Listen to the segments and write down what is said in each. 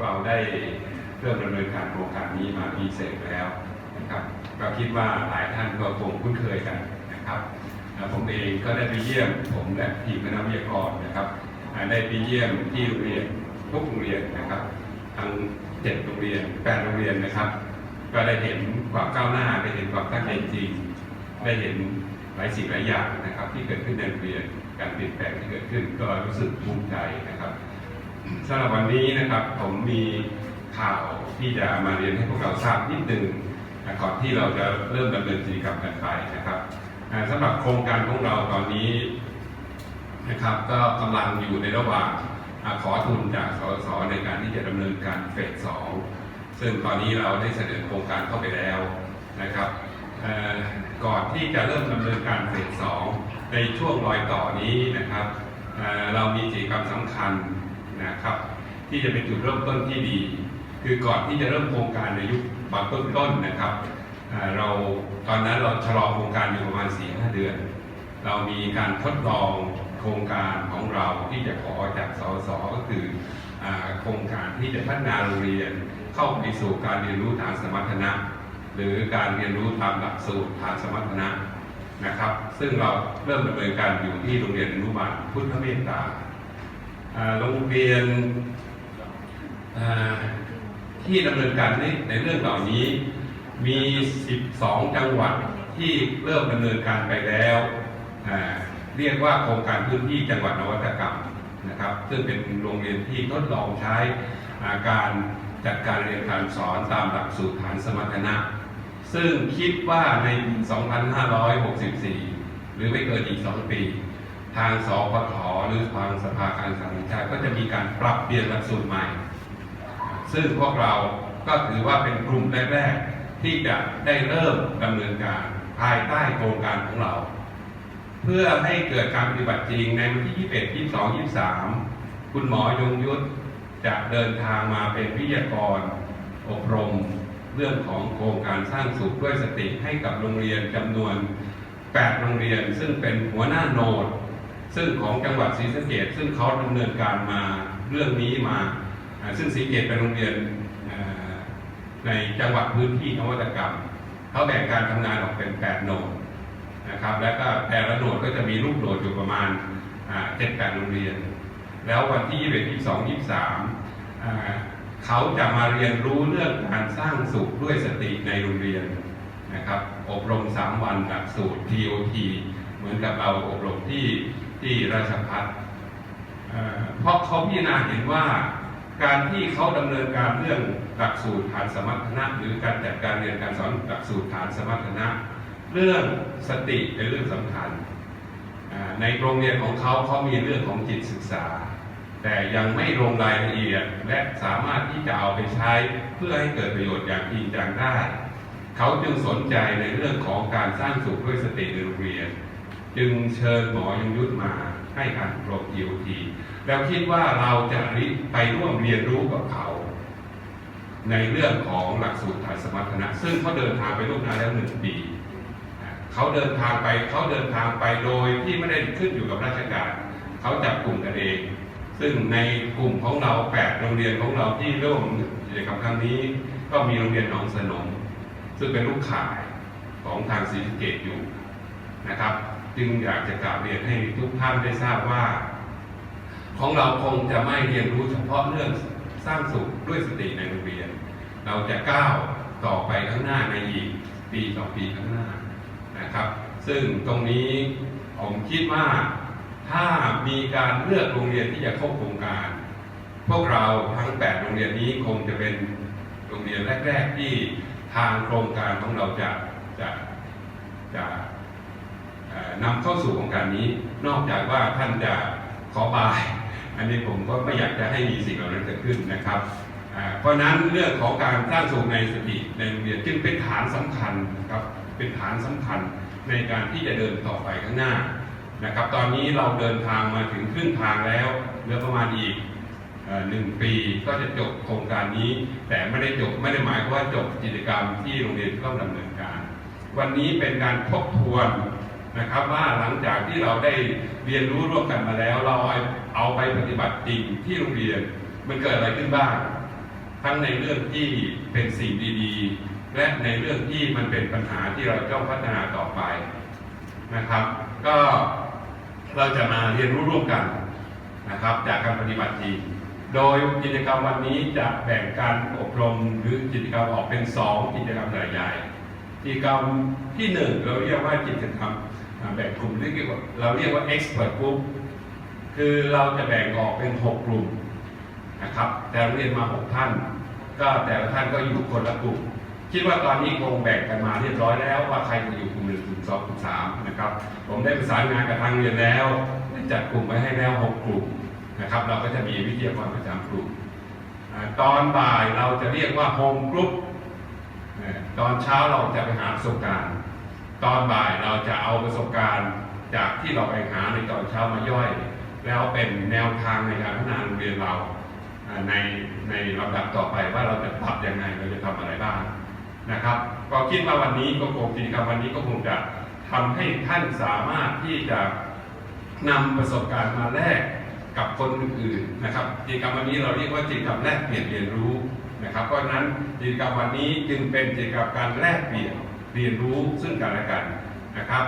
เราได้เริ่มดำเนินการโครงการนี้มาปีเสร็จแล้วนะครับก็คิดว่าหลายท่านก็คงคุ้นเคยกันนะครับผมเองก็ได้ไปเยี่ยมผมและทีมคณะวิทยากรนะครับได้ไปเยี่ยมที่โรงเรียนทุกโรงเรียนนะครับทั้งเจ็ดโรงเรียนแปดโรงเรียนนะครับ ก็ได้เห็นความก้าวหน้าได้เห็นความตั้งใจจริงได้เห็นหลายสิ่งหลายอย่างนะครับ ที่เกิดขึ้นในโรงเรียนการเปลี่ยนแปลงที่เกิดขึ้นก็รู้สึกภูมิใจนะครับ สำหรับวันนี้นะครับผมมีข่าวที่จะมาเรียนให้พวกเราทราบนิดหนึ่งก่อนที่เราจะเริ่มดำเนินกิจกรรมกันไปนะครับอ่าสำหรับโครงการของเราตอนนี้นะครับก็กำลังอยู่ในระหว่างขอทุนจากสสในการที่จะดำเนินการเฟสสองซึ่งตอนนี้เราได้เสนอโครงการเข้าไปแล้วนะครับก่อนที่จะเริ่มดำเนินการเฟสสองในช่วงรอยต่อนี้นะครับเอ่อเรามีกิจกรรมสำคัญ นะครับ ที่จะเป็นจุดเริ่มต้นที่ดี คือก่อนที่จะเริ่มโครงการในยุคบางต้นต้นนะครับเราตอนนั้นเราชะลอโครงการอยู่ประมาณ4ีหเดือน เรามีการทดลองโครงการของเราที่จะขอจากสสก็คืออโครงการที่จะพัฒนาโรงเรียนเข้าไปสู่การเรียนรู้ฐานสมรรถนะ หรือการเรียนรู้ตามหลักสูตรฐานสมรรถนะนะครับ ซึ่งเราเริ่มดำเนินการอยู่ที่โรงเรียนอนุบาลพุทธเมตตา โรงเรียนที่ดำเนินการในในเรื่องเหล่านี้มี 12 จังหวัดที่เริ่มดำเนินการไปแล้ว เรียกว่าโครงการพื้นที่จังหวัดนวัตกรรมนะครับ ซึ่งเป็นโรงเรียนที่ทดลองใช้าการจัดการเรียนการสอนตามหลักสูตรฐานสมรรถนะ ซึ่งคิดว่าใน 2564 หรือไม่เกินอีก 2 ปี ทางสพทหรือทางสภาการศึกษาแห่งชาติก็จะมีการปรับเปลี่ยนหลักสูตรใหม่ ซึ่งพวกเราก็ถือว่าเป็นกลุ่มแรกๆที่จะได้เริ่มดำเนินการภายใต้โครงการของเรา เพื่อให้เกิดการปฏิบัติจริงในวันที่ 21 22 23 คุณหมอยงยุทธจะเดินทางมาเป็นวิทยากร อบรมเรื่องของโครงการสร้างสุขด้วยสติให้กับโรงเรียนจำนวน 8 โรงเรียน ซึ่งเป็นหัวหน้าโนด ซึ่งของจังหวัดศรีสะเกดซึ่งเขาดำเนินการมาเรื่องนี้มา ซึ่งศรีสะเกดเป็นโรงเรียนในจังหวัดพื้นที่นวัตกรรม เขาแบ่งการทำงานออกเป็น8โหนดนะครับ แล้วก็แต่ละโหนดก็จะมีลูกโหนดอยู่ประมาณเจ็ดแปดโรงเรียน แล้ววันที่21 22 23อ่าเขาจะมาเรียนรู้เรื่องการสร้างสุขด้วยสติในโรงเรียนนะครับ อบรม 3 วันหลักสูตร TOT เหมือนกับเราอบรมที่ ที่ราชพัฒเอ่อเพราะเขาพิจารณาเห็นว่าการที่เขาดำเนินการเรื่องหลักสูตรฐานสมรรถนะ หรือการจัดการเรียนการสอนหลักสูตรฐานสมรรถนะ เรื่องสติเป็นเรื่องสำคัญ ในโรงเรียนของเขาเขามีเรื่องของจิตศึกษา แต่ยังไม่ลงรายละเอียดและสามารถที่จะเอาไปใช้เพื่อให้เกิดประโยชน์อย่างจริงจังได้ เขาจึงสนใจในเรื่องของการสร้างสุขด้วยสติในโรงเรียน จึงเชิญหมอยงยุทธมาให้การอบรม GOT แล้วคิดว่าเราจะไปร่วมเรียนรู้กับเขา ในเรื่องของหลักสูตรฐานสมรรถนะ ซึ่งเขาเดินทางไปล่วงหน้าแล้วหนึ่งปีเขาเดินทางไปเขาเดินทางไปโดยที่ไม่ได้ขึ้นอยู่กับราชการเขาจับกลุ่มกันเอง ซึ่งในกลุ่มของเราแปดโรงเรียนของเราที่ร่วมกิจกรรมครั้งนี้ ก็มีโรงเรียนหนองสนมซึ่งเป็นลูกข่ายของทางศรีสเกตอยู่นะครับ จึงอยากจะกล่าวเรียนให้ทุกท่านได้ทราบว่า ของเราคงจะไม่เรียนรู้เฉพาะเรื่องสร้างสุขด้วยสติในโรงเรียน เราจะก้าวต่อไปข้างหน้าในอีกปีต่อปีข้างหน้านะครับ ซึ่งตรงนี้ผมคิดว่าถ้ามีการเลือกโรงเรียนที่จะเข้าโครงการ พวกเราทั้ง 8 โรงเรียนนี้คงจะเป็นโรงเรียนแรก ๆ ที่ทางโครงการของเราจะจะจะ นำเข้าสู่โครงการนี้ นอกจากว่าท่านจะขอบาย อันนี้ผมก็ไม่อยากจะให้มีสิ่งเหล่านั้นเกิดขึ้นนะครับเพราะนั้นเรื่องของการสร้างสุขในสติในโรงเรียนจึงเป็นฐานสำคัญนะครับเป็นฐานสำคัญในการที่จะเดินต่อไปข้างหน้านะครับ ตอนนี้เราเดินทางมาถึงครึ่งทางแล้วเหลือประมาณอีกหนึ่งปีก็จะจบโครงการนี้ แต่ไม่ได้จบไม่ได้หมายความว่าจบกิจกรรมที่โรงเรียนต้องดำเนินการ วันนี้เป็นการทบทวน นะครับว่าหลังจากที่เราได้เรียนรู้ร่วมกันมาแล้ว เราเอาไปปฏิบัติจริงที่โรงเรียนมันเกิดอะไรขึ้นบ้าง ทั้งในเรื่องที่เป็นสิ่งดีๆ และในเรื่องที่มันเป็นปัญหาที่เราต้องพัฒนาต่อไปนะครับ ก็เราจะมาเรียนรู้ร่วมกันนะครับ จากการปฏิบัติจริงโดยกิจกรรมวันนี้จะแบ่งการอบรมหรือกิจกรรมออกเป็นสองกิจกรรมใหญ่ๆกิจกรรมที่หนึ่งเราเรียกว่ากิจกรรม แบ่งกลุ่มเรียกว่าเราเรียกว่า expert group คือเราจะแบ่งออกเป็นหกกลุ่มนะครับ แต่เรียนมาหกท่าน ก็แต่ละท่านก็อยู่คนละกลุ่ม คิดว่าตอนนี้คงแบ่งกันมาเรียบร้อยแล้วว่าใครจะอยู่กลุ่มหนึ่งกลุ่มสองกลุ่มสามนะครับ ผมได้ประสานงานกับทางเรียนแล้วจัดกลุ่มไว้ให้แล้วหกกลุ่มนะครับ เราก็จะมีวิทยากรประจำกลุ่มตอนบ่ายเราจะเรียกว่าโฮมกรุ๊ปตอนเช้าเราจะไปหาประสบการณ์ ตอนบ่ายเราจะเอาประสบการณ์จากที่เราไปหาในตอนเช้ามาย่อย แล้วเป็นแนวทางในการพัฒนาโรงเรียนเราในในลำดับต่อไปว่าเราจะปรับยังไงเราจะทำอะไรบ้างนะครับ ก็คิดว่าวันนี้ก็คงกิจกรรมวันนี้ก็คงจะทำให้ท่านสามารถที่จะนำประสบการณ์มาแลกกับคนอื่นๆนะครับกิจกรรมวันนี้เราเรียกว่ากิจกรรมแลกเปลี่ยนเรียนรู้นะครับ เพราะฉะนั้นกิจกรรมวันนี้จึงเป็นกิจกรรมการแลกเปลี่ยน เรียนรู้ซึ่งกันและกันนะครับ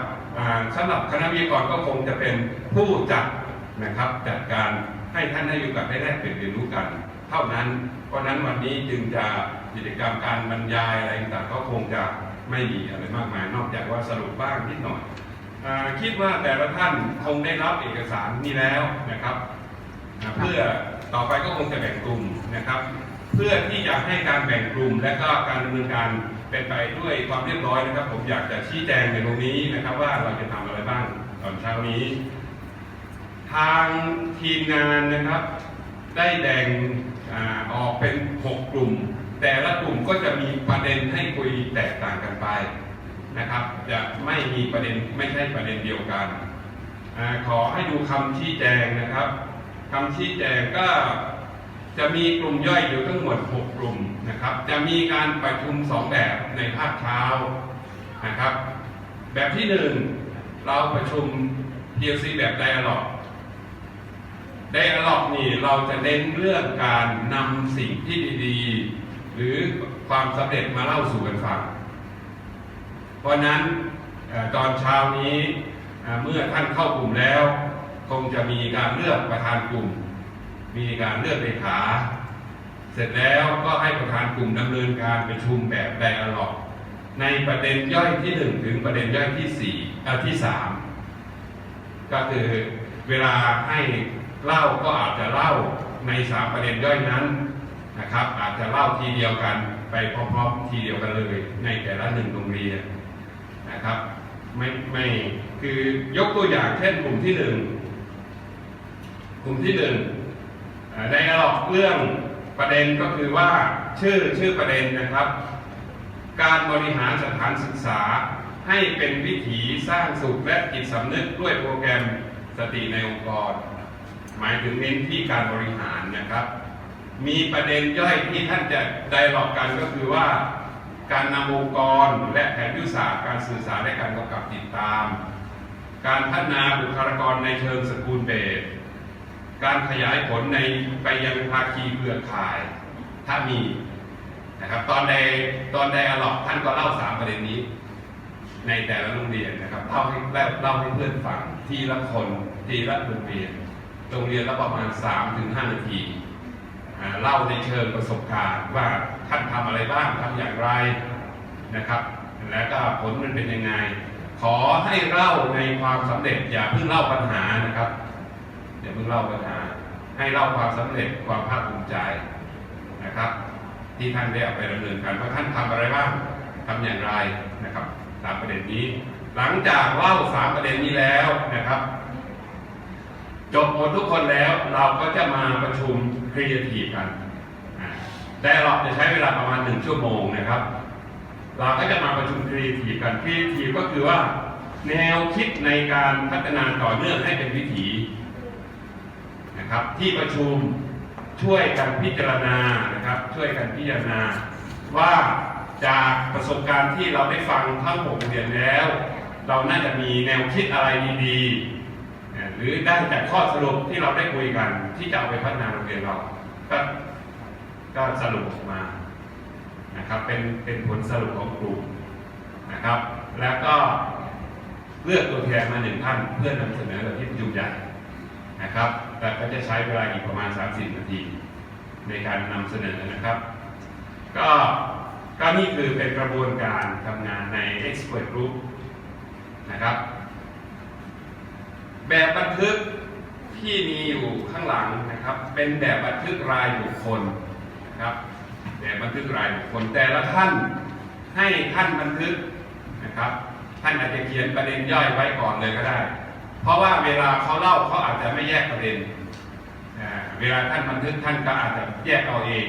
สำหรับคณะวิทยากรก็คงจะเป็นผู้จัดนะครับจัดการให้ท่านได้อยู่กับได้แลกเปลี่ยนเรียนรู้กัน เท่านั้น เพราะนั้นวันนี้จึงจะกิจกรรมการบรรยายอะไรต่างก็คงจะไม่มีอะไรมากมาย นอกจากว่าสรุปบ้างนิดหน่อยอคิดว่าแต่ละท่านคงได้รับเอกสารนี้แล้วนะครับ เพื่อต่อไปก็คงจะแบ่งกลุ่มนะครับ เพื่อที่จะให้การแบ่งกลุ่มและก็การดำเนินการเป็นไปด้วยความเรียบร้อยนะครับ ผมอยากจะชี้แจงในตรงนี้นะครับ ว่าเราจะทำอะไรบ้างตอนเช้านี้ ทางทีมงานนะครับ ได้แบ่งอออกเป็น 6 กลุ่ม แต่ละกลุ่มก็จะมีประเด็นให้คุยแตกต่างกันไปนะครับ จะไม่มีประเด็นไม่ใช่ประเด็นเดียวกันอขอให้ดูคำชี้แจงนะครับคำชี้แจงก็ จะมีกลุ่มย่อยอยู่ทั้งหมด 6 กลุ่มนะครับ จะมีการประชุม 2 แบบในภาคเช้านะครับ แบบที่ 1 เราประชุม PLC แบบไดอะล็อกไดอะล็อกนี่เราจะเน้นเรื่องการนำสิ่งที่ดีๆ หรือความสำเร็จมาเล่าสู่กันฟัง เพราะนั้นตอนเช้านี้เมื่อท่านเข้ากลุ่มแล้ว คงจะมีการเลือกประธานกลุ่ม มีการเลือกเลขา เสร็จแล้วก็ให้ประธานกลุ่มดำเนินการประชุมแบบไดอะล็อกในประเด็นย่อยที่หนึ่งถึงประเด็นย่อยที่สี่อ่ที่สามก็คือเวลาให้เล่าก็อาจจะเล่าในสามประเด็นย่อยนั้นนะครับ อาจจะเล่าทีเดียวกันไปพร้อมๆทีเดียวกันเลยในแต่ละหนึ่งโรงเรียนนะครับไม่ไม่คือยกตัวอย่างเช่นกลุ่มที่หนึ่งกลุ่มที่หนึ่ง ในอลอกเรื่องประเด็นก็คือว่าชื่อชื่อประเด็นนะครับ การบริหารสถานศึกษาให้เป็นวิถีสร้างสุขและจิตสำนึกด้วยโปรแกรมสติในองค์กร หมายถึงเน้นที่การบริหารนะครับ มีประเด็นย่อยที่ท่านจะได้ร็อกกันก็คือว่า การนำองค์กรและแผนยุทธศาสตร์การสื่อสารและการกำกับติดตาม การพัฒนาบุคลากรในเชิงสกุลเบส การขยายผลในไปยังภาคีเครือข่าย ถ้ามีนะครับตอนในตอนในอลอกท่านก็เล่าสามประเด็นนี้ ในแต่ละโรงเรียนนะครับเล่าให้เล่าเล่าให้เพื่อนฟังทีละคนทีละโรงเรียนโรงเรียนละประมาณ3ถึง5นาทีเล่าในเชิงประสบการณ์ว่าท่านทำอะไรบ้างทำอย่างไรนะครับ แล้วก็ผลมันเป็นยังไง ขอให้เล่าในความสำเร็จอย่าเพิ่งเล่าปัญหานะครับ อย่าเพิ่งเล่าปัญหา ให้เล่าความสำเร็จความภาคภูมิใจนะครับ ที่ท่านได้เอาไปดำเนินการว่าท่านทำอะไรบ้างทำอย่างไรนะครับสามประเด็นนี้ หลังจากเล่าสามประเด็นนี้แล้วนะครับจบหมดทุกคนแล้วเราก็จะมาประชุมครีเอทีฟกัน แต่เราจะใช้เวลาประมาณหนึ่งชั่วโมงนะครับ เราก็จะมาประชุมครีเอทีฟกันครีเอทีฟก็คือว่า แนวคิดในการพัฒนาต่อเนื่องให้เป็นวิถี นะครับ ที่ประชุมช่วยกันพิจารณานะครับ ช่วยกันพิจารณา ว่าจากประสบการณ์ที่เราได้ฟังทั้งหกเดือนแล้ว เราน่าจะมีแนวคิดอะไรดีๆหรือได้จากข้อสรุปที่เราได้คุยกัน ที่จะเอาไปพัฒนาโรงเรียนเราก็ก็สรุปออกมานะครับเป็นเป็นผลสรุปของกลุ่มนะครับ แล้วก็เลือกตัวแทนมาหนึ่งท่านเพื่อนำเสนอกับที่ประชุมใหญ่ นะครับ แต่ก็จะใช้เวลาอีกประมาณ 30 นาทีในการนำเสนอนะครับ ก็ก็นี่คือเป็นกระบวนการทำงานใน Expert Group นะครับ แบบบันทึกที่มีอยู่ข้างหลังนะครับ เป็นแบบบันทึกรายบุคคลนะครับแบบบันทึกรายบุคคลแต่ละท่านให้ท่านบันทึกนะครับ ท่านอาจจะเขียนประเด็นย่อยไว้ก่อนเลยก็ได้ เพราะว่าเวลาเขาเล่าเขาอาจจะไม่แยกประเด็น เวลาท่านบันทึกท่านก็อาจจะแยกเอาเอง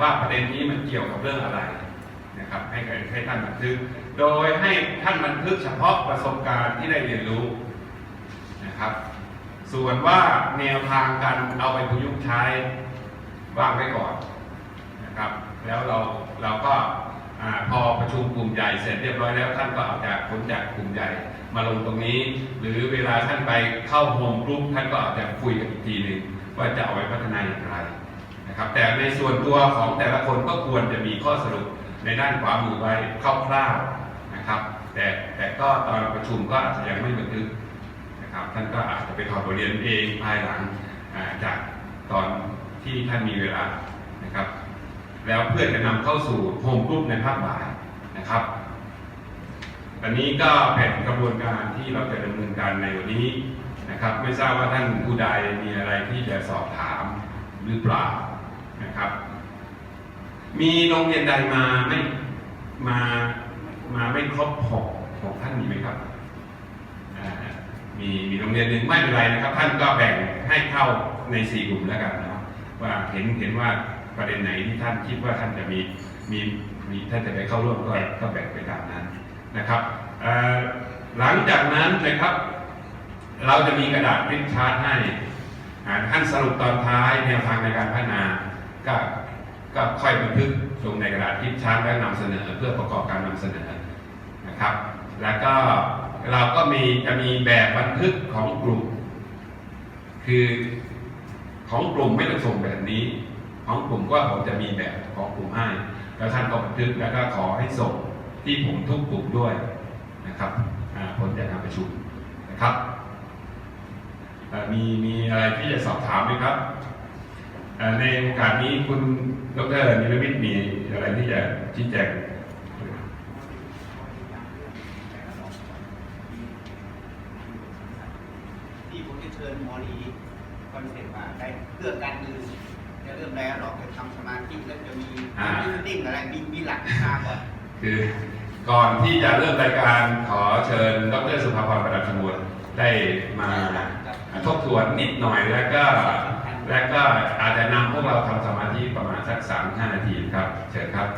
ว่าประเด็นนี้มันเกี่ยวกับเรื่องอะไรนะครับให้ให้ท่านบันทึก โดยให้ท่านบันทึกเฉพาะประสบการณ์ที่ได้เรียนรู้นะครับ ส่วนว่าแนวทางการเอาไปประยุกต์ใช้วางไว้ก่อนนะครับ แล้วเราเราก็ พอประชุมกลุ่มใหญ่เสร็จเรียบร้อยแล้วท่านก็เอาจากผลจากกลุ่มใหญ่มาลงตรงนี้ หรือเวลาท่านไปเข้าโฮมกรุ๊ปท่านก็อาจจะคุยกันอีกทีหนึ่งว่าจะเอาไว้พัฒนาอย่างไรนะครับแต่ในส่วนตัวของแต่ละคนก็ควรจะมีข้อสรุปในด้านขวามือไว้คร่าวๆนะครับ แต่แต่ก็ตอนประชุมก็อาจจะยังไม่บันทึกนะครับท่านก็อาจจะไปถอดบทเรียนเองภายหลังจากตอนที่ท่านมีเวลานะครับ แล้วเพื่อจะนำเข้าสู่โฮมกรุ๊ปในภาคบ่ายนะครับ อันนี้ก็เป็นกระบวนการที่เราจะดำเนินการในวันนี้นะครับ ไม่ทราบว่าท่านผู้ใดมีอะไรที่จะสอบถามหรือเปล่านะครับ มีโรงเรียนใดมาไม่มามาไม่ครบหกหกท่านมีไหมครับมีมีโรงเรียนหนึ่งไม่เป็นไรนะครับ ท่านก็แบ่งให้เข้าในสี่กลุ่มแล้วกันนะว่าเห็นเห็นว่า ประเด็นไหนที่ท่านคิดว่าท่านจะมีมีมีท่านจะไปเข้าร่วมก็ก็แบ่งไปตามนั้นนะครับหลังจากนั้นนะครับ เราจะมีกระดาษริ้นชาร์ตให้ท่านสรุปตอนท้ายแนวทางในการพัฒนาก็ก็ค่อยบันทึกลงในกระดาษริ้นชาร์ตแล้วนำเสนอเพื่อประกอบการนำเสนอนะครับ แล้วก็เราก็มีจะมีแบบบันทึกของกลุ่ม คือของกลุ่มไม่ต้องส่งแบบนี้ ของกลุ่มก็ผมจะมีแบบของกลุ่มให้แล้วท่านก็บันทึกแล้วก็ขอให้ส่งที่ผมทุกกลุ่มด้วยนะครับผลจากการประชุมนะครับมีมีอะไรที่จะสอบถามไหมครับในโอกาสนี้คุณดรนิรวิทย์มีอะไรที่จะชี้แจงที่ผมจะเชิญหมอลีคอนเซ็ปต์ว่าได้เรื่อการดื่ จะเริ่มแล้วหรอกจะทำสมาธิแล้วจะมีอ่ามิติ้งอะไรมีมีหลักมาก่อนคือก่อนที่จะเริ่มรายการขอเชิญดรสุภาพรประดับชมวนได้มาทบทวนนิดหน่อยแล้วก็แล้วก็อาจจะนำพวกเราทำสมาธิประมาณสักสามห้านาทีครับ เชิญครับ